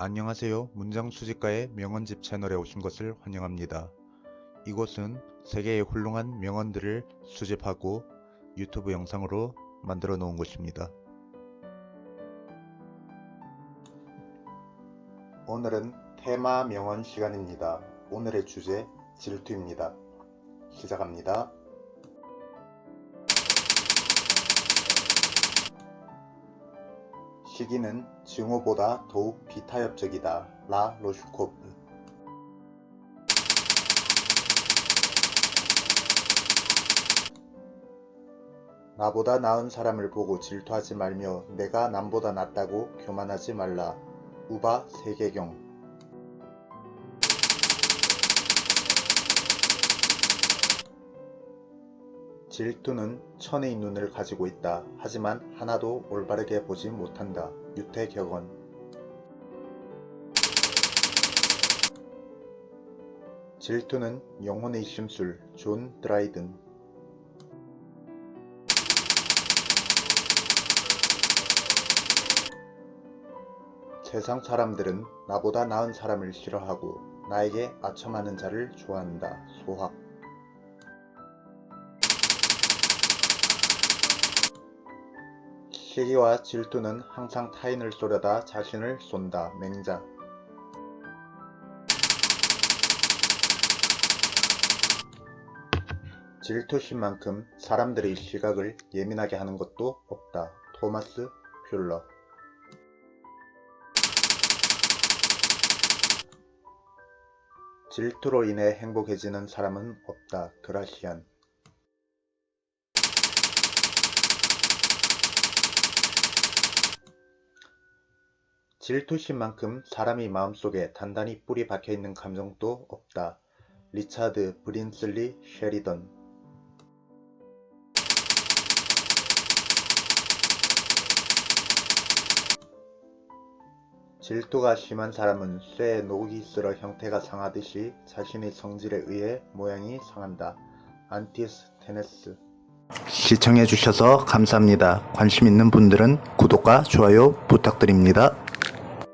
안녕하세요. 문장 수집가의 명언집 채널에 오신 것을 환영합니다. 이곳은 세계의 훌륭한 명언들을 수집하고 유튜브 영상으로 만들어 놓은 곳입니다. 오늘은 테마 명언 시간입니다. 오늘의 주제 질투입니다. 시작합니다. 시기는 증오보다 더욱 비타협적이다. 라 로슈코프 나보다 나은 사람을 보고 질투하지 말며 내가 남보다 낫다고 교만하지 말라. 우바 세계경 질투는 천의 눈을 가지고 있다. 하지만 하나도 올바르게 보지 못한다. 유태격언 질투는 영혼의 심술. 존 드라이든 세상 사람들은 나보다 나은 사람을 싫어하고 나에게 아첨하는 자를 좋아한다. 소학 시기와 질투는 항상 타인을 쏘려다 자신을 쏜다. 맹자. 질투심만큼 사람들의 시각을 예민하게 하는 것도 없다. 토마스 퓰러. 질투로 인해 행복해지는 사람은 없다. 그라시안. 질투심만큼 사람이 마음속에 단단히 뿌리 박혀 있는 감정도 없다. 리차드 브린슬리 쉐리던 질투가 심한 사람은 쇠에 녹이 쓸어 형태가 상하듯이 자신의 성질에 의해 모양이 상한다. 안티스 테네스 시청해주셔서 감사합니다. 관심 있는 분들은 구독과 좋아요 부탁드립니다.